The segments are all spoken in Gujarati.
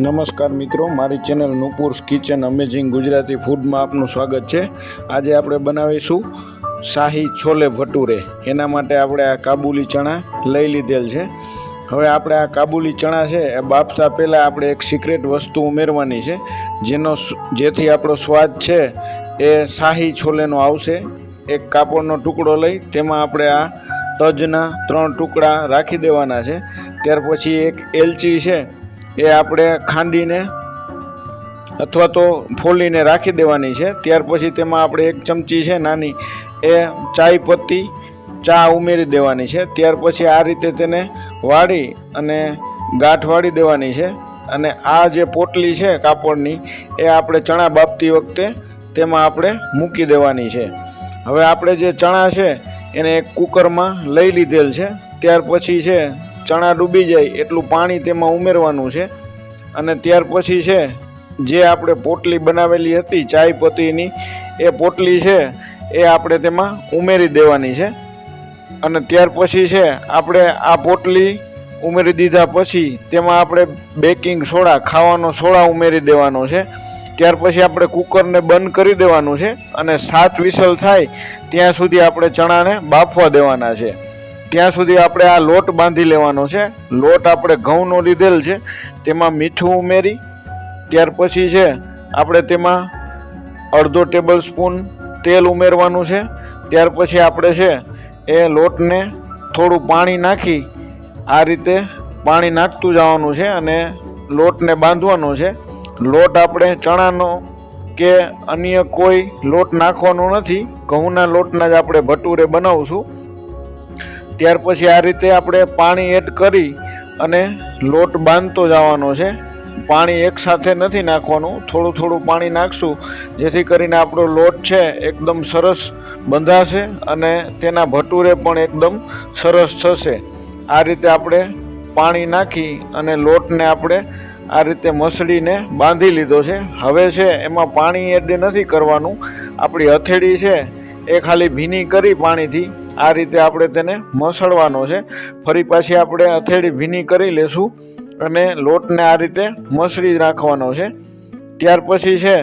નમસ્કાર મિત્રો, મારી channel Nupur's kitchen amazing Gujarati ફૂડમાં આપનું સ્વાગત છે. આજે આપણે બનાવીશું શાહી છોલે ભટુરે. એના માટે આપણે આ કાબુલી ચણા લઈ લીધેલ છે. હવે આપણે આ કાબુલી ચણા છે, એ બાફતા પહેલાં આપણે એક સિક્રેટ વસ્તુ ઉમેરવાની છે, જેનો જેથી આપણો સ્વાદ છે એ શાહી છોલેનો આવશે. એક કાપડનો ટુકડો લઈ, તેમાં આપણે આ તજના ત્રણ ટુકડા રાખી દેવાના છે. ત્યાર પછી એક એલચી છે એ આપણે ખાંડીને અથવા તો ફોલીને રાખી દેવાની છે. ત્યાર પછી તેમાં આપણે એક ચમચી છે નાની, એ ચાય પત્તી, ચા ઉમેરી દેવાની છે. ત્યાર પછી આ રીતે તેને વાળી અને ગાંઠ વાળી દેવાની છે. અને આ જે પોટલી છે કાપડની, એ આપણે ચણા બાફતી વખતે તેમાં આપણે મૂકી દેવાની છે. હવે આપણે જે ચણા છે, એને એક કુકરમાં લઈ લીધેલ છે. ત્યાર પછી છે ચણા ડૂબી જાય એટલું પાણી તેમાં ઉમેરવાનું છે. અને ત્યાર પછી છે, જે આપણે પોટલી બનાવેલી હતી, ચાય પત્તીની એ પોટલી છે, એ આપણે તેમાં ઉમેરી દેવાની છે. અને ત્યાર પછી છે, આપણે આ પોટલી ઉમેરી દીધા પછી તેમાં આપણે બેકિંગ સોડા, ખાવાનો સોડા ઉમેરી દેવાનો છે. ત્યાર પછી આપણે કુકરને બંધ કરી દેવાનું છે અને સાત વિસલ થાય ત્યાં સુધી આપણે ચણાને બાફવા દેવાના છે. ત્યાં સુધી આપણે આ લોટ બાંધી લેવાનો છે. લોટ આપણે ઘઉંનો લીધેલ છે. તેમાં મીઠું ઉમેરી, ત્યાર પછી છે, આપણે તેમાં અડધો ટેબલ સ્પૂન તેલ ઉમેરવાનું છે. ત્યાર પછી આપણે છે, એ લોટને થોડું પાણી નાખી આ રીતે પાણી નાખતું જવાનું છે અને લોટને બાંધવાનો છે. લોટ આપણે ચણાનો કે અન્ય કોઈ લોટ નાખવાનો નથી. ઘઉંના લોટના જ આપણે ભટુરે બનાવશું. ત્યાર પછી આ રીતે આપણે પાણી એડ કરી અને લોટ બાંધતો જવાનો છે. પાણી એકસાથે નથી નાખવાનું, થોડું થોડું પાણી નાખશું, જેથી કરીને આપણો લોટ છે એકદમ સરસ બંધાશે અને તેના ભટુરે પણ એકદમ સરસ થશે. આ રીતે આપણે પાણી નાખી અને લોટને આપણે આ રીતે મસળીને બાંધી લીધો છે. હવે છે એમાં પાણી એડ નથી કરવાનું. આપણી હથેળી છે, એ ખાલી ભીની કરી પાણીથી આ રીતે આપણે તેને મસળવાનો છે. ફરી પાછી આપણે હથેળી ભીની કરી લેશું અને લોટને આ રીતે મસળી રાખવાનો છે. ત્યાર પછી છે,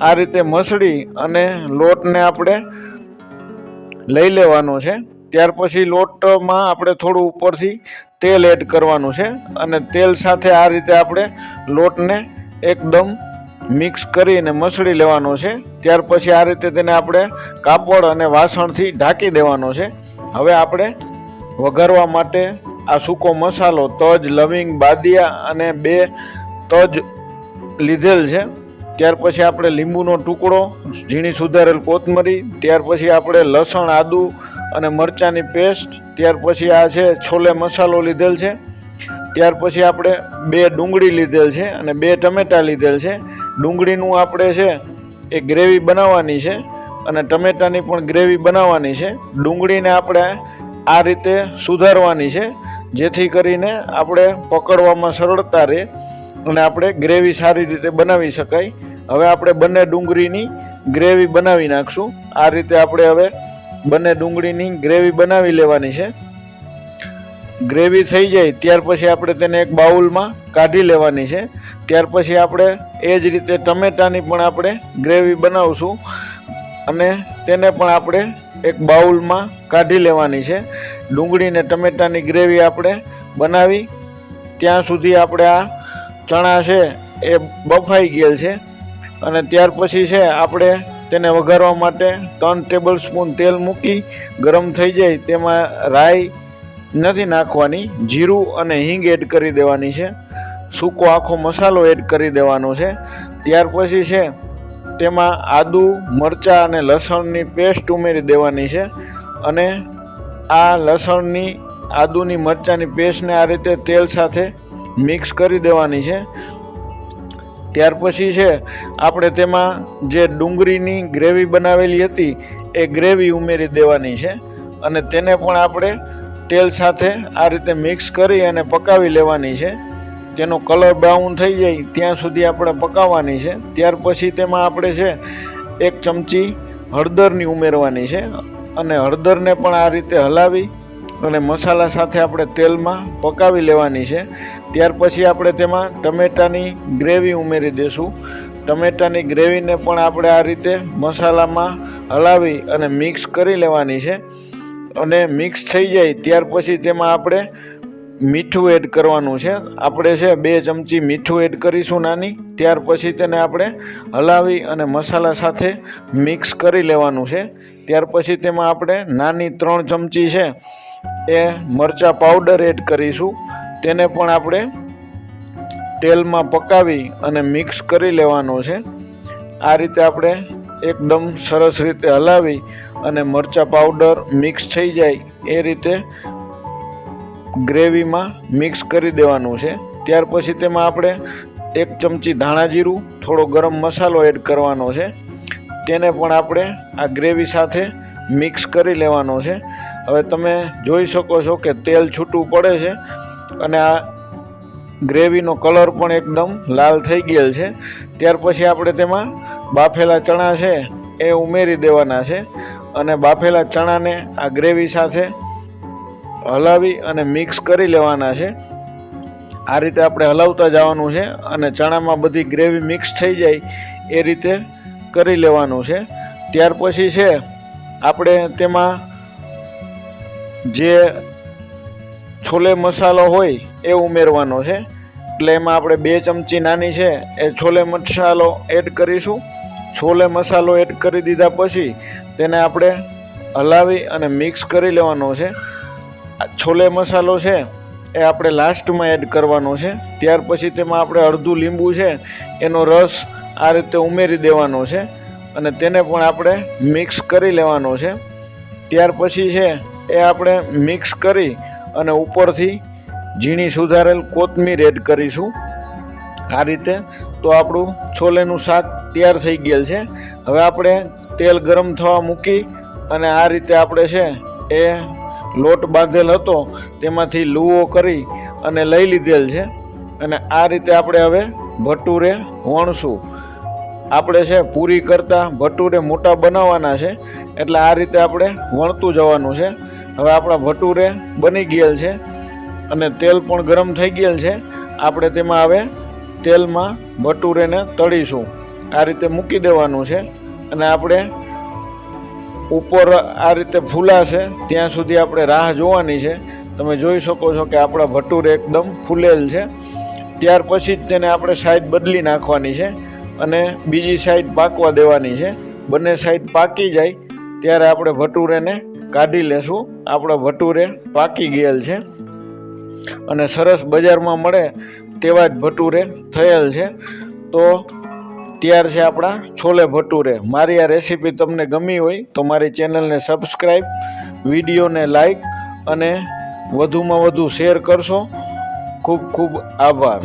આ રીતે મસળી અને લોટને આપણે લઈ લેવાનો છે. ત્યાર પછી લોટમાં આપણે થોડું ઉપરથી તેલ એડ કરવાનું છે અને તેલ સાથે આ રીતે આપણે લોટને એકદમ મિક્સ કરીને મસળી લેવાનો છે. ત્યાર પછી આ રીતે તેને આપણે કાપડ અને વાસણથી ઢાંકી દેવાનો છે. હવે આપણે વઘારવા માટે આ સૂકો મસાલો, તજ, લવિંગ, બાદિયા અને બે તજ લીધેલ છે. ત્યાર પછી આપણે લીંબુનો ટુકડો, ઝીણી સુધારેલ કોથમરી, ત્યાર પછી આપણે લસણ, આદું અને મરચાંની પેસ્ટ, ત્યાર પછી આ છે છોલે મસાલો લીધેલ છે. ત્યાર પછી આપણે બે ડુંગળી લીધેલ છે અને બે ટમેટાં લીધેલ છે. ડુંગળીનું આપણે છે એ ગ્રેવી બનાવવાની છે અને ટમેટાની પણ ગ્રેવી બનાવવાની છે. ડુંગળીને આપણે આ રીતે સુધારવાની છે, જેથી કરીને આપણે પકડવામાં સરળતા રહે અને આપણે ગ્રેવી સારી રીતે બનાવી શકાય. હવે આપણે બંને ડુંગળીની ગ્રેવી બનાવી નાખશું. આ રીતે આપણે હવે બંને ડુંગળીની ગ્રેવી બનાવી લેવાની છે. ગ્રેવી થઈ જાય, ત્યાર પછી આપણે તેને એક બાઉલમાં કાઢી લેવાની છે. ત્યાર પછી આપણે એ જ રીતે ટમેટાની પણ આપણે ગ્રેવી બનાવશું અને તેને પણ આપણે એક બાઉલમાં કાઢી લેવાની છે. ડુંગળીને ટમેટાની ગ્રેવી આપણે બનાવી, ત્યાં સુધી આપણે આ ચણા છે એ બફાઈ ગયેલ છે અને ત્યાર પછી છે આપણે તેને વઘારવા માટે ત્રણ ટેબલ સ્પૂન તેલ મૂકી, ગરમ થઈ જાય તેમાં રાઈ નથી નાખવાની, જીરું અને હિંગ એડ કરી દેવાની છે. સૂકો આખો મસાલો એડ કરી દેવાનો છે. ત્યાર પછી છે, તેમાં આદુ, મરચાં અને લસણની પેસ્ટ ઉમેરી દેવાની છે અને આ લસણની, આદુની, મરચાંની પેસ્ટને આ રીતે તેલ સાથે મિક્સ કરી દેવાની છે. ત્યાર પછી છે, આપણે તેમાં જે ડુંગળીની ગ્રેવી બનાવેલી હતી, એ ગ્રેવી ઉમેરી દેવાની છે અને તેને પણ આપણે તેલ સાથે આ રીતે મિક્સ કરી અને પકાવી લેવાની છે. તેનો કલર બ્રાઉન થઈ જાય ત્યાં સુધી આપણે પકાવવાની છે. ત્યાર પછી તેમાં આપણે છે, એક ચમચી હળદરની ઉમેરવાની છે અને હળદરને પણ આ રીતે હલાવી અને મસાલા સાથે આપણે તેલમાં પકાવી લેવાની છે. ત્યાર પછી આપણે તેમાં ટમેટાની ગ્રેવી ઉમેરી દઈશું ટમેટાની ગ્રેવીને પણ આપણે આ રીતે મસાલામાં હલાવી અને મિક્સ કરી લેવાની છે. અને મિક્સ થઈ જાય, ત્યાર પછી તેમાં આપણે મીઠું એડ કરવાનું છે. આપણે છે બે ચમચી મીઠું એડ કરીશું નાની, ત્યાર પછી તેને આપણે હલાવી અને મસાલા સાથે મિક્સ કરી લેવાનું છે. ત્યાર પછી તેમાં આપણે નાની ત્રણ ચમચી છે એ મરચાં પાવડર એડ કરીશું. તેને પણ આપણે તેલમાં પકાવી અને મિક્સ કરી લેવાનો છે. આ રીતે આપણે એકદમ સરસ રીતે હલાવી અને મરચાં પાવડર મિક્સ થઈ જાય એ રીતે ગ્રેવીમાં મિક્સ કરી દેવાનું છે. ત્યાર પછી તેમાં આપણે એક ચમચી ધાણા જીરું, થોડો ગરમ મસાલો એડ કરવાનો છે. તેને પણ આપણે આ ગ્રેવી સાથે મિક્સ કરી લેવાનો છે. હવે તમે જોઈ શકો છો કે તેલ છૂટું પડે છે અને આ ગ્રેવીનો કલર પણ એકદમ લાલ થઈ ગયેલ છે. ત્યાર પછી આપણે તેમાં બાફેલા ચણા છે એ ઉમેરી દેવાના છે. અને બાફેલા ચણાને આ ગ્રેવી સાથે હલાવી અને મિક્સ કરી લેવાના છે. આ રીતે આપણે હલાવતા જવાનું છે અને ચણામાં બધી ગ્રેવી મિક્સ થઈ જાય એ રીતે કરી લેવાનું છે. ત્યાર પછી છે, આપણે તેમાં જે છોલે મસાલો હોય એ ઉમેરવાનો છે. એટલે એમાં આપણે બે ચમચી નાની છે એ છોલે મસાલો એડ કરીશું. છોલે મસાલો એડ કરી દીધા પછી તેને આપણે હલાવી અને મિક્સ કરી લેવાનો છે. છોલે મસાલો છે એ આપણે લાસ્ટમાં એડ કરવાનો છે. ત્યાર પછી તેમાં આપણે અડધું લીંબુ છે, એનો રસ આ રીતે ઉમેરી દેવાનો છે અને તેને પણ આપણે મિક્સ કરી લેવાનો છે. ત્યાર પછી છે એ આપણે મિક્સ કરી અને ઉપરથી ઝીણી સુધારેલ કોથમીર એડ કરીશું. આ રીતે તો આપણું છોલેનું શાક તૈયાર થઈ ગયેલ છે. હવે આપણે તેલ ગરમ થવા મૂકી અને આ રીતે આપણે છે એ લોટ બાંધેલ હતો તેમાંથી લૂવો કરી અને લઈ લીધેલ છે. અને આ રીતે આપણે હવે ભટુરે વણશું. આપણે છે પૂરી કરતાં ભટુરે મોટા બનાવવાના છે. એટલે આ રીતે આપણે વણતું જવાનું છે. હવે આપણા ભટુરે બની ગયેલ છે અને તેલ પણ ગરમ થઈ ગયેલ છે. આપણે તેમાં હવે તેલમાં ભટુરેને તળીશું. આ રીતે મૂકી દેવાનું છે અને આપણે ઉપર આ રીતે ફૂલાશે, ત્યાં સુધી આપણે રાહ જોવાની છે. તમે જોઈ શકો છો કે આપણા ભટુરે એકદમ ફૂલેલ છે. ત્યાર પછી જ તેને આપણે સાઈડ બદલી નાખવાની છે અને બીજી સાઈડ પાકવા દેવાની છે. બંને સાઈડ પાકી જાય, ત્યારે આપણે ભટુરેને કાઢી લેશું. આપણા ભટુરે પાકી ગયેલ છે. અને સરસ બજારમાં મળે તેવા જ ભટુરે થયેલ છે. તો ત્યાર છે આપણા છોલે ભટુરે. મારી આ રેસીપી તમને ગમી હોય તો મારી ચેનલને સબસ્ક્રાઈબ વિડીયોને લાઈક અને વધુમાં વધુ શેર કરશો. ખૂબ ખૂબ આભાર.